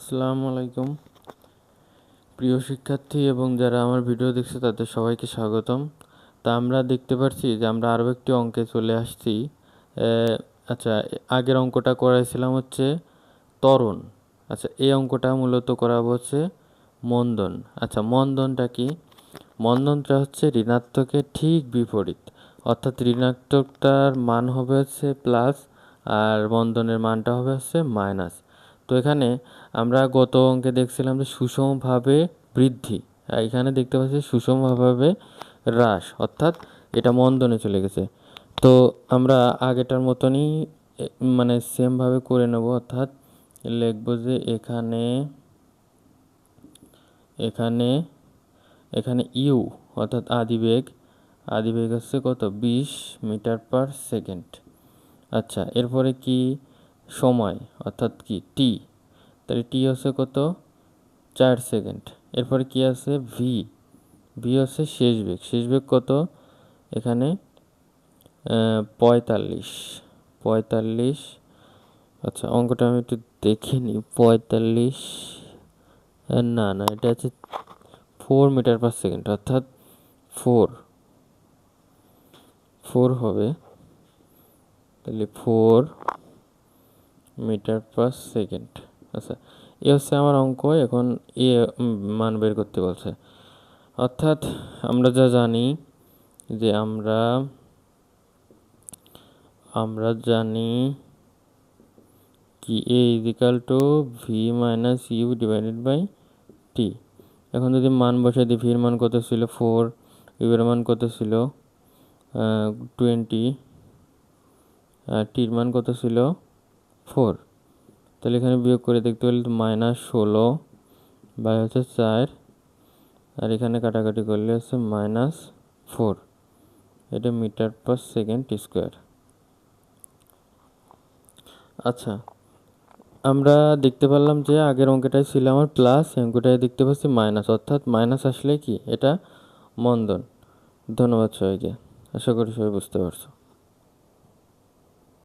আসসালামু আলাইকুম। প্রিয় শিক্ষার্থী এবং যারা আমার ভিডিও দেখছে, তাদের সবাইকে স্বাগতম। তা আমরা দেখতে পাচ্ছি যে আমরা আরও একটি অঙ্কে চলে আসছি। আচ্ছা আগের অঙ্কটা করাইছিলাম হচ্ছে ত্বরণ। আচ্ছা এই অঙ্কটা মূলত করাবো হচ্ছে মন্দন। আচ্ছা মন্দনটা কি? মন্দনটা হচ্ছে ঋণাত্মকের ঠিক বিপরীত। অর্থাৎ ঋণাত্মকটার মান হবে হচ্ছে প্লাস, আর মন্দনের মানটা হবে হচ্ছে মাইনাস। তো এখানে আমরা গত অঙ্কে দেখছিলাম যে সুষমভাবে বৃদ্ধি। আর এখানে দেখতে পাচ্ছি সুষমভাবে হ্রাস, অর্থাৎ এটা মন্দনে চলে গেছে। তো আমরা আগেটার মতনই মানে সেমভাবে করে নেব, অর্থাৎ লিখব যে এখানে এখানে এখানে ইউ, অর্থাৎ আদিবেগ আদিবেগ হচ্ছে কত? বিশ মিটার পার সেকেন্ড। আচ্ছা এরপরে কি সময়, অর্থাৎ কি? টি তাহলে টি হচ্ছে কত? চার সেকেন্ড এরপরে কি আছে? ভি ভি হচ্ছে শেষ বেগ। শেষ বেগ কত? এখানে পঁয়তাল্লিশ। পঁয়তাল্লিশ আচ্ছা অঙ্কটা আমি একটু দেখে নিই পঁয়তাল্লিশ না না, এটা হচ্ছে ফোর মিটার পার সেকেন্ড অর্থাৎ ফোর ফোর হবে। তাহলে ফোর মিটার পার সেকেন্ড আচ্ছা এ হচ্ছে আমার অঙ্ক, এখন এ মান বের করতে বলছে। অর্থাৎ আমরা যা জানি যে আমরা আমরা জানি কি a equal to v minus u divided by t এখন যদি মান বসাই দিই ভির মান কত ছিল? ফোর ইউ এর মান কত ছিল? টোয়েন্টি টির মান কত ছিল? ফোর। তাহলে এখানে বিয়োগ করে দেখতে পেলে মাইনাস ষোলো বাই হচ্ছে চার। আর এখানে কাটাকাটি করলে হচ্ছে মাইনাস ফোর এটা মিটার পার সেকেন্ড স্কোয়ার আচ্ছা আমরা দেখতে পারলাম যে আগের অঙ্কটায় ছিল আমার প্লাস অঙ্কটায় দেখতে পাচ্ছি মাইনাস অর্থাৎ মাইনাস আসলে কি? এটা মন্দন। ধন্যবাদ সবাইকে। আশা করি সবাই বুঝতে পারছ।